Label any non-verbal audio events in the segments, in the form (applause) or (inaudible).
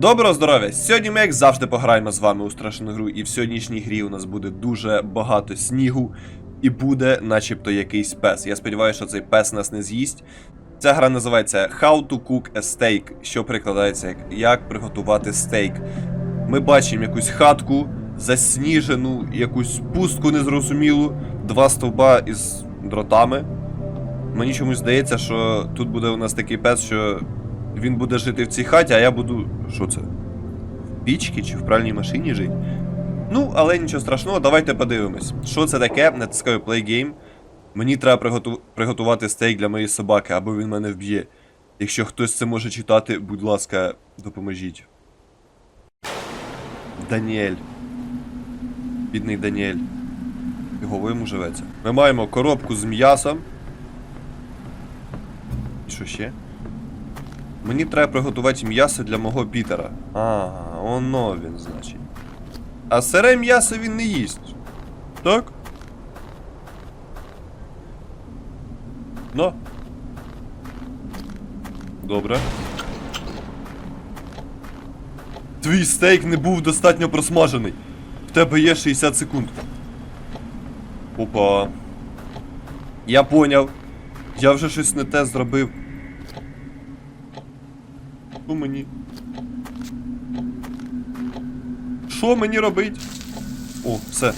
Доброго здоров'я! Сьогодні ми, як завжди, пограємо з вами у страшну гру, і в сьогоднішній грі у нас буде дуже багато снігу, і буде, начебто, якийсь пес. Я сподіваюся, що цей пес нас не з'їсть. Ця гра називається How to Cook a Steak, що перекладається як Як приготувати стейк. Ми бачимо якусь хатку, засніжену, якусь пустку незрозумілу, два стовба із дротами. Мені чомусь здається, що тут буде у нас такий пес, що він буде жити в цій хаті, а я буду. Що це? В пічці чи в пральній машині жити? Ну, але нічого страшного, давайте подивимось. Що це таке? Натискаю Play Game. Мені треба приготу... приготувати стейк для моєї собаки, або він мене вб'є. Якщо хтось це може читати, будь ласка, допоможіть. Даніель. Бідний Даніель. Його йому живеться. Ми маємо коробку з м'ясом. І що ще? Мені треба приготувати м'ясо для мого Пітера. Ага, воно він, значить. А сире м'ясо він не їсть. Так? Ну. Добре. Твій стейк не був достатньо просмажений. В тебе є 60 секунд. Опа. Я поняв. Я вже щось не те зробив. Що мені? Що мені робить? О, все.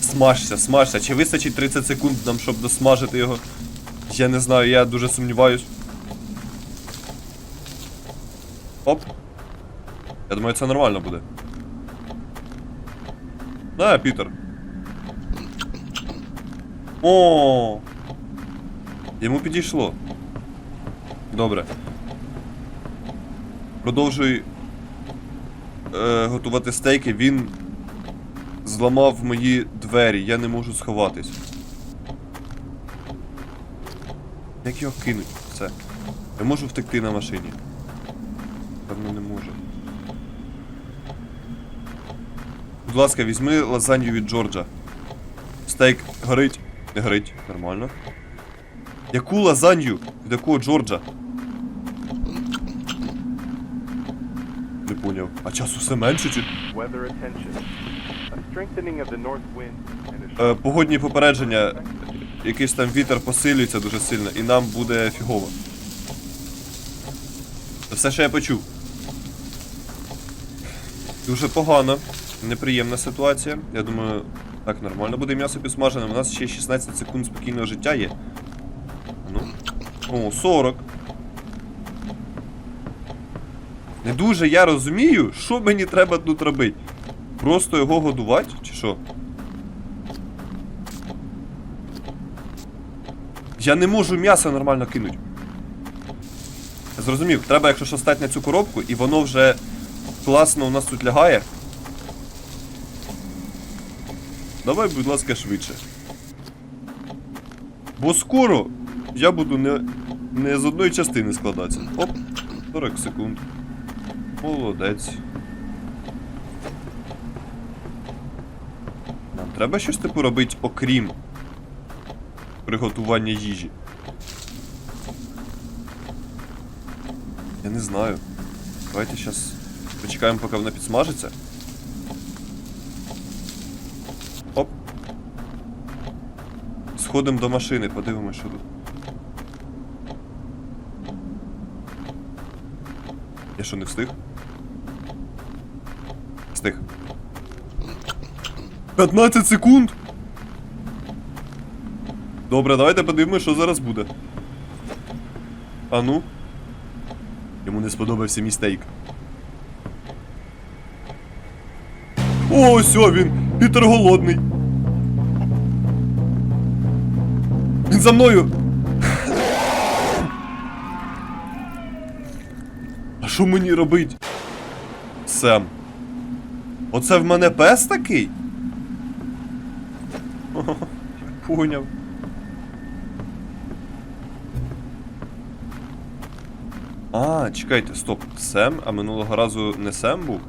Смажся, смажся. Чи вистачить 30 секунд нам, щоб досмажити його? Я не знаю, я дуже сумніваюсь. Оп. Я думаю, це нормально буде. На, Пітер. О! Йому підійшло. Добре. Продовжуй е, готувати стейки. Він зламав мої двері. Я не можу сховатись. Як його кинуть? Все. Я можу втекти на машині. Певно, не можу. Будь ласка, візьми лазанью від Джорджа. Стейк горить. Не горить. Нормально. Яку лазанью? Від якого Джорджа? Не поняв. А часу все менше чи. Е, погодні попередження. Якийсь там вітер посилюється дуже сильно, і нам буде фігово. Це все, що я почув. Дуже погано. Неприємна ситуація. Я думаю, так, нормально буде м'ясо підсмажене. У нас ще 16 секунд спокійного життя є. Ну. О, 40. Не дуже я розумію, що мені треба тут робити. Просто його годувати, чи що? Я не можу м'ясо нормально кинути. Зрозумів, треба, якщо що стати на цю коробку, і воно вже класно у нас тут лягає. Давай, будь ласка, швидше. Бо скоро я буду не, не з одної частини складатися. Оп, 40 секунд. Молодець. Нам треба щось типу робити, окрім приготування їжі. Я не знаю. Давайте зараз почекаємо, поки вона підсмажиться. Оп. Сходимо до машини, подивимося, що тут. Я що, не встиг? Встиг. 15 секунд! Добре, давайте подивимося, що зараз буде. А ну. Йому не сподобався мій стейк. О, ось він! Пітер голодний. Він за мною! А що мені робить? Сем. Оце в мене пес такий? Хо-хо, (laughs) Поняв. А, чекайте, стоп. Сем, а минулого разу не Сем був?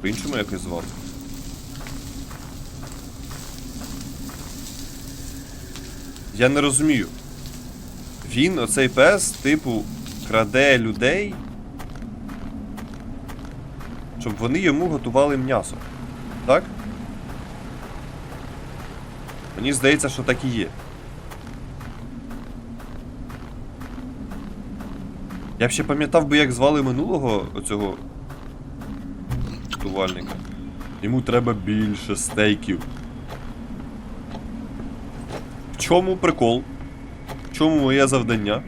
По-іншому якось звав. Я не розумію. Він, оцей пес, типу, краде людей щоб вони йому готували м'ясо. Так? Мені здається, що так і є. Я б ще пам'ятав би, як звали минулого оцього готувальника. Йому треба більше стейків. В чому прикол? В чому моє завдання?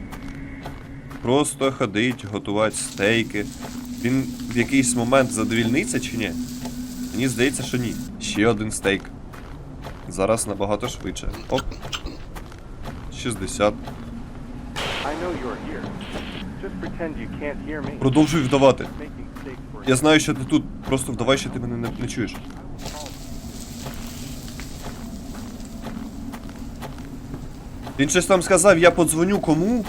Просто ходить, готувати стейки. Він в якийсь момент задовільниться чи ні? Мені здається, що ні. Ще один стейк. Зараз набагато швидше. Оп. 60. I know you're here. Just pretend you can't hear me. Продовжуй вдавати. Я знаю, що ти тут. Просто вдавай, що ти мене не, не чуєш. Він щось там сказав, я подзвоню кому?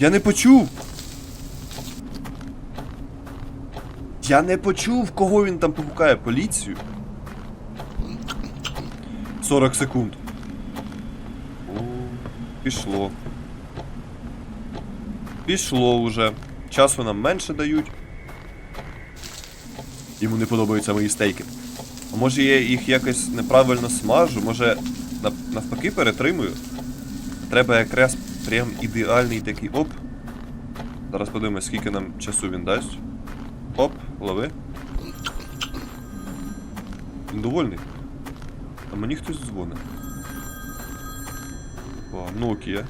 Я не почув. Я не почув, кого він там погукає. Поліцію? 40 секунд. О, пішло. Пішло уже. Часу нам менше дають. Йому не подобаються мої стейки. А може я їх якось неправильно смажу, може навпаки перетримую. Треба якраз прям ідеальний такий оп. Зараз подивимось, скільки нам часу він дасть. Оп, лови. Він довольний. А мені хтось дзвонить. О, Nokia.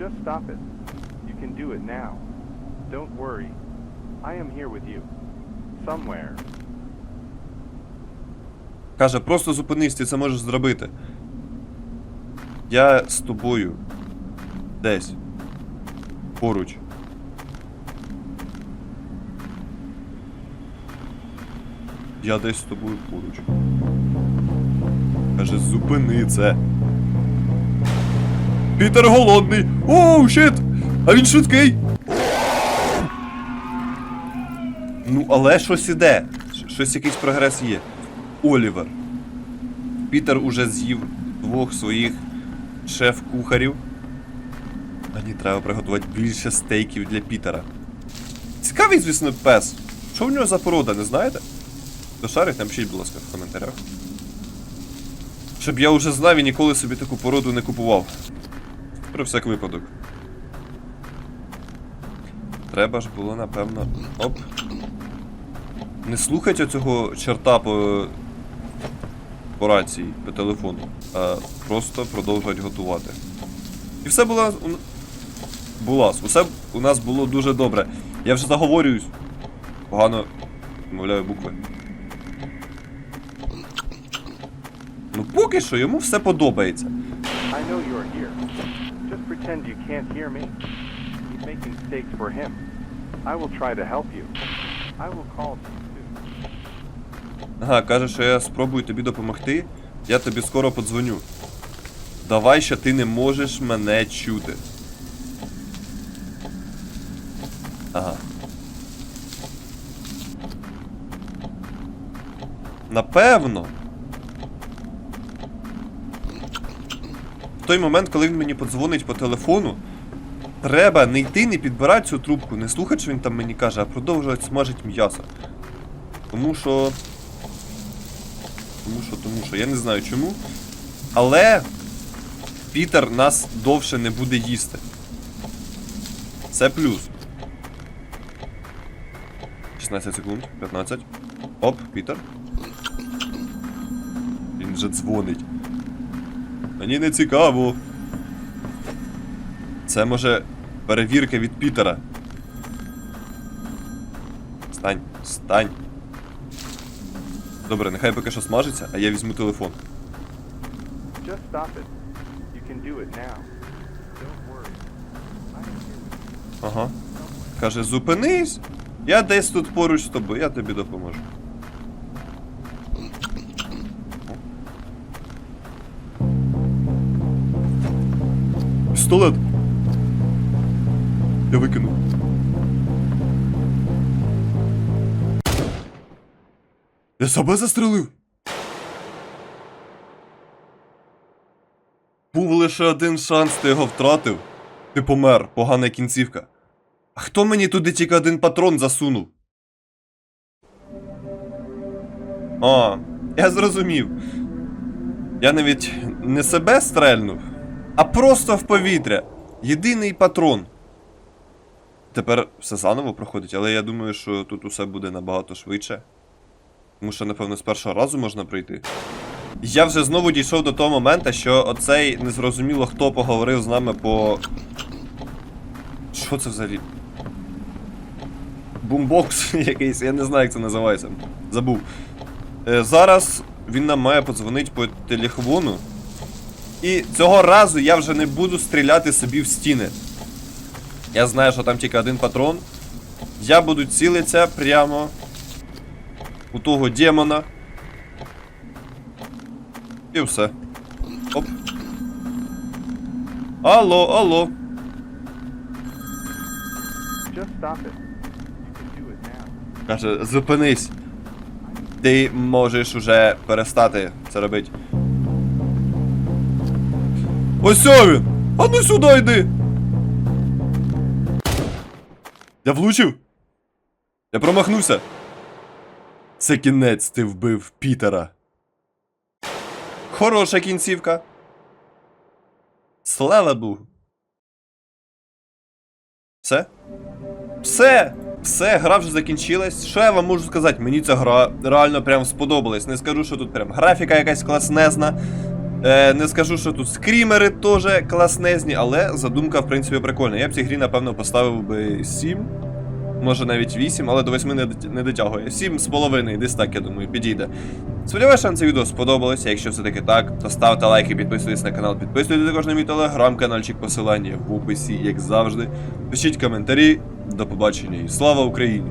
Just stop it. You can do it now. Don't worry. I am here with you. Somewhere. Каже, просто зупинись, ти це можеш зробити. Я з тобою. Десь. Поруч. Я десь з тобою поруч. Каже, зупини це. Пітер голодний! Оу, щит! А він швидкий! Ну, але щось іде. Щось якийсь прогрес є. Олівер. Пітер уже з'їв двох своїх шеф-кухарів. Мені треба приготувати більше стейків для Пітера. Цікавий, звісно, пес. Що в нього за порода, не знаєте? Хто шарить, напишіть, будь ласка, в коментарях. Щоб я вже знав і ніколи собі таку породу не купував. Про всяк випадок. Треба ж було, напевно. Оп. Не слухать оцього черта по, по рації, по телефону, а просто продовжувати готувати. І все було. у- Усе у нас було дуже добре. Я вже заговорююсь. Погано мовляю букви. Ну поки що йому все подобається. I know you're here. Just pretend you can't hear me. He's making steaks for him. I will try to help you. I will call you soon. Ага, каже, що я спробую тобі допомогти. Я тобі скоро подзвоню. Давай, що ти не можеш мене чути. Ага. Напевно. В той момент, коли він мені подзвонить по телефону, треба не йти, не підбирати цю трубку, не слухати, що він там мені каже, а продовжувати смажити м'ясо. Тому що. Тому що, тому що. Я не знаю чому. Але Пітер нас довше не буде їсти. Це плюс. 16 секунд, 15. Оп, Пітер. Він вже дзвонить. Мені не цікаво. Це може перевірка від Пітера. Стань, стань. Добре, нехай поки що смажиться, а я візьму телефон. Ага. Каже, зупинись. Я десь тут поруч з тобою, я тобі допоможу. Пістолет. Я викинув. Я себе застрелив. Був лише один шанс, ти його втратив. Ти помер, погана кінцівка. А хто мені туди тільки один патрон засунув? А, я зрозумів. Я навіть не себе стрельнув, а просто в повітря. Єдиний патрон. Тепер все заново проходить, але я думаю, що тут усе буде набагато швидше. Тому що, напевно, з першого разу можна пройти. Я вже знову дійшов до того моменту, що оцей незрозуміло хто поговорив з нами по. Що це взагалі? Бумбокс (laughs) якийсь, я не знаю, як це називається. Забув. Е, зараз він нам має подзвонити по телефону. І цього разу я вже не буду стріляти собі в стіни. Я знаю, що там тільки один патрон. Я буду цілитися прямо у того демона. І все. Оп. Алло, алло. Каже, зупинись. Ти можеш уже перестати це робити. Ось він! А ну сюди йди! Я влучив? Я промахнувся. Це кінець ти вбив Пітера. Хороша кінцівка. Слава Богу. Все? Все! Все, гра вже закінчилась. Що я вам можу сказати? Мені ця гра реально прям сподобалась. Не скажу, що тут прям графіка якась класнезна. Е, не скажу, що тут скрімери теж класнезні, але задумка, в принципі, прикольна. Я б цій грі, напевно, поставив би 7. Може навіть 8, але до 8 не, дотягує. 7 з половиною, десь так, я думаю, підійде. Сподіваюся, що вам це відео сподобалося. Якщо все-таки так, то ставте лайки, підписуйтесь на канал, підписуйтесь також на мій телеграм-каналчик, посилання в описі, як завжди. Пишіть коментарі. До побачення і слава Україні!